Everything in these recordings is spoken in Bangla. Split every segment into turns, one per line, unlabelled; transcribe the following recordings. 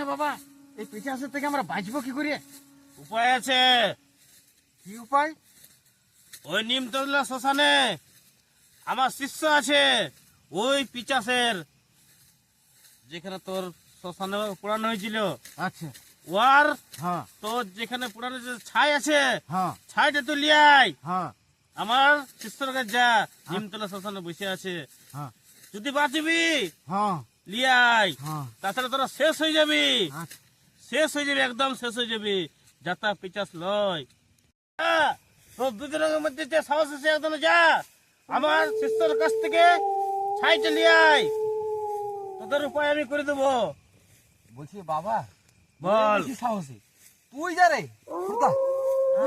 হ্যাঁ বাবা? এই পিচাসের থেকে আমরা বাঁচবো কি করে?
উপায় আছে।
কি উপায়?
ওই নিমতলা শ্মশানে আমার শিষ্য আছে ওই পিচাসের যেখানে তোর শ্মশানে পোড়ানো হয়েছিল।
আচ্ছা।
ওয়ার
হ্যাঁ।
তোর যেখানে পোড়ানো যে ছাই আছে
হ্যাঁ।
ছাইটা তো লিয়াই
হ্যাঁ।
আমার শিষ্যর কাছে যা নিমতলা শ্মশানে বসে আছে।
হ্যাঁ।
যদি বাঁচবি
হ্যাঁ।
লিয়াই
হ্যাঁ।
তাছাড়া তোরা শেষ হয়ে যাবি।
আচ্ছা।
শেষ হয়ে যাবে একদম শেষ হয়ে যাবে। যাতা পিচাস লয়। হ্যাঁ, তোর দুজনের মধ্যে যে সাহস আছে একদম যা। আমার শিষ্যর কাছ থেকে ছাইটা লিয়ে আয়। তোদের উপায় আমি করে দেবো।
বলছি বাবা
বল।
সাহসী তুই যা রে।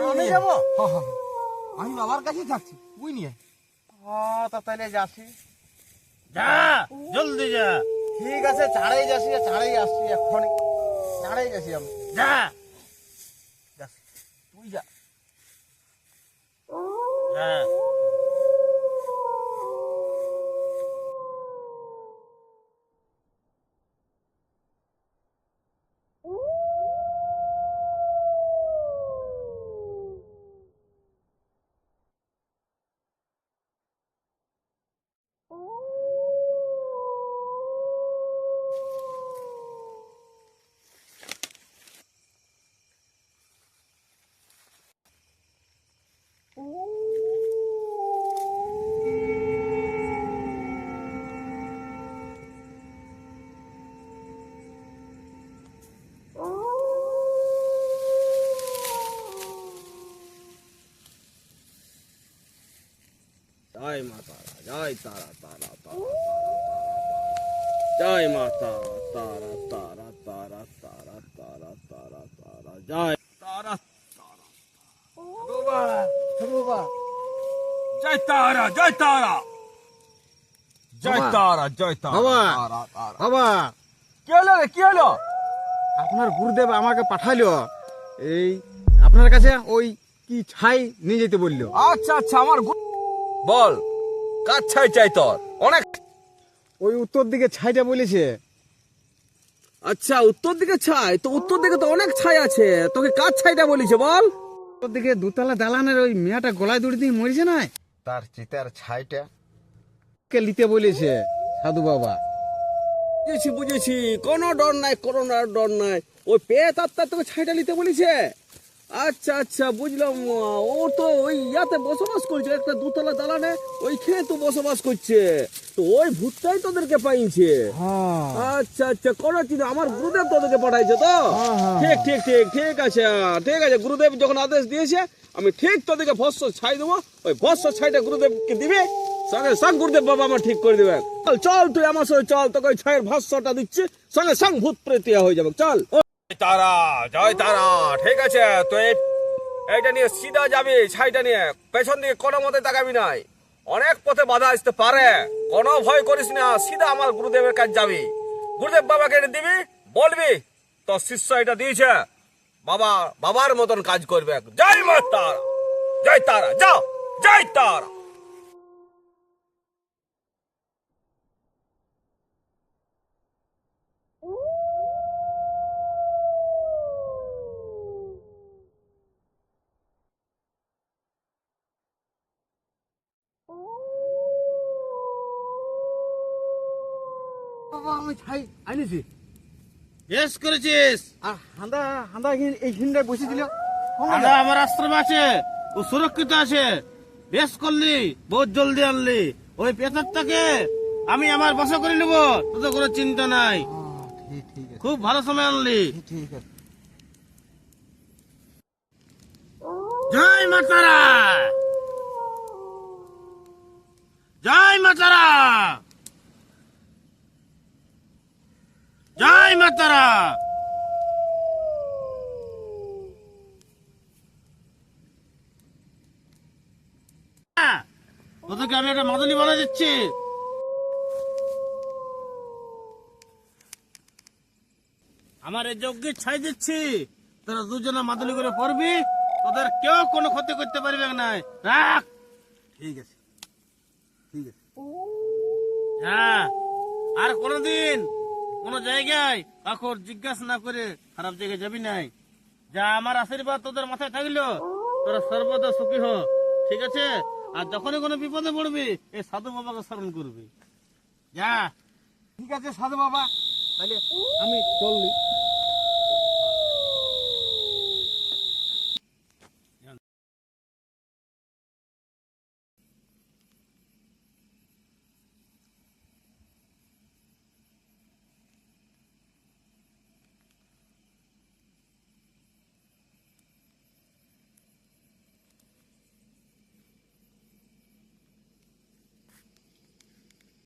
আমি যাব? আমি বাবার কাছেই থাকছি। তুই নিয়ে হ্যাঁ তা তাহলে যাচ্ছি।
যা জলদি যা।
ঠিক আছে ছাড়াই যাচ্ছি ছাড়াই আসছি এক্ষুনি। ছাড়াই যাচ্ছি আমি।
যা।
তুই যা।
হ্যাঁ জয় তারা তারা তারা জয় মা তারা তারা তারা তারা তারা তারা তারা তারা জয় তারা
বাবা
জয় তারা জয় তারা জয় তারা জয় তারা
বাবা।
তারা, তারা। কি হলো রে কি হলো
আপনার গুরুদেব আমাকে পাঠালো। এই আপনার কাছে ওই কি ছাই নিয়ে যেতে বলল।
আচ্ছা আচ্ছা আমার বল। কার ছাই চাই তোর। অনেক
ওই উত্তর দিকে ছাইটা বলেছে।
আচ্ছা উত্তর দিকে ছাই? তো উত্তর দিকে তো অনেক ছাই আছে। তোকে কার ছাইটা বলিছে বল।
উত্তর দিকে দুতলা দালানের ওই মেয়েটা গলায় দড়ি দিয়ে মরেছে না
তার চিতার ছাইটা।
কে নিতে বলেছে সাধু বাবা?
বুঝেছি বুঝেছি। কোনো ডর নাই কোনো ডর নাই। ওই পেয়ে তার তোকে ছাইটা নিতে বলেছে। আচ্ছা আচ্ছা বুঝলাম ও তো ওই ইয়াতে বসবাস করছে একটা দুতলা দালানে ওইখানে তো বসবাস করছে। তো ওই ভূতটাই তোদেরকে পাইছে।
হ্যাঁ।
আচ্ছা আচ্ছা কোনো চিন্তা আমার গুরুদেব তোদেরকে পাঠাইছে তো?
হ্যাঁ, হ্যাঁ,
ঠিক ঠিক ঠিক ঠিক আছে ঠিক আছে গুরুদেব যখন আদেশ দিয়েছে আমি ঠিক তোদেরকে ভস্য ছাই দেবো। ওই ভস্য ছাইটা গুরুদেবকে দিবে সঙ্গে সঙ্গ গুরুদেব বাবা আমার ঠিক করে দেবে চল চল তুই আমার সঙ্গে চল তোকে ওই ছাইয়ের ভস্যটা দিচ্ছি সঙ্গে সঙ্গ ভূত প্রেতিয়া হয়ে যাবে। চল তারা, জয় তারা, ঠিক আছে তুই এইটা নিয়ে সিধা যাবি, ছাইটা নিয়ে। পেছন দিকে কোনো মতে তাকাবি নাই। অনেক পথে বাধা আসতে পারে। কোনো ভয় করিস না, সিধা আমার গুরুদেবের কাছে যাবি। গুরুদেব বাবাকে এটা দিবি, বলবি, তোর শিষ্য এটা দিয়েছে। বাবা, বাবার মতন কাজ করবে জয় মা তারা জয় তারা, যাও, জয় তারা।
আমি ছাই আনিছি।
বেশ করেছিস।
আর হান্দা হান্দা এখানে- এইখানটায় বসেছিল
আমরা আমার আশ্রম আছে ও সুরক্ষিত আছে। বেশ করলি বহুত জলদি আনলি। ওই পেতারটাকে আমি আমার বাসা করে নেব তোদের কোনো চিন্তা নাই। খুব ভালো সময় আনলি। জয় মাতারা জয় মাতারা হ্যাঁ, আমি একটা মাদুলি দিচ্ছি। আমার এই যজ্ঞের ছাই দিচ্ছি। তোরা দুজনে মাদুলি করে পড়বি তোদের কেউ কোনো ক্ষতি করতে পারবে না। রাখ।
ঠিক আছে। ঠিক আছে।
হ্যাঁ আর কোনদিন কোনো জায়গায় কাকুর জিজ্ঞাসা না করে খারাপ জায়গায় যাবি নাই। যা আমার আশীর্বাদ তোদের মাথায় থাকল, তোরা সর্বদা সুখী হ, ঠিক আছে? আর যখনই কোনো বিপদে পড়বি এই সাধু বাবাকে স্মরণ করবি। যা,
ঠিক আছে সাধু বাবা, তাহলে আমি চললি।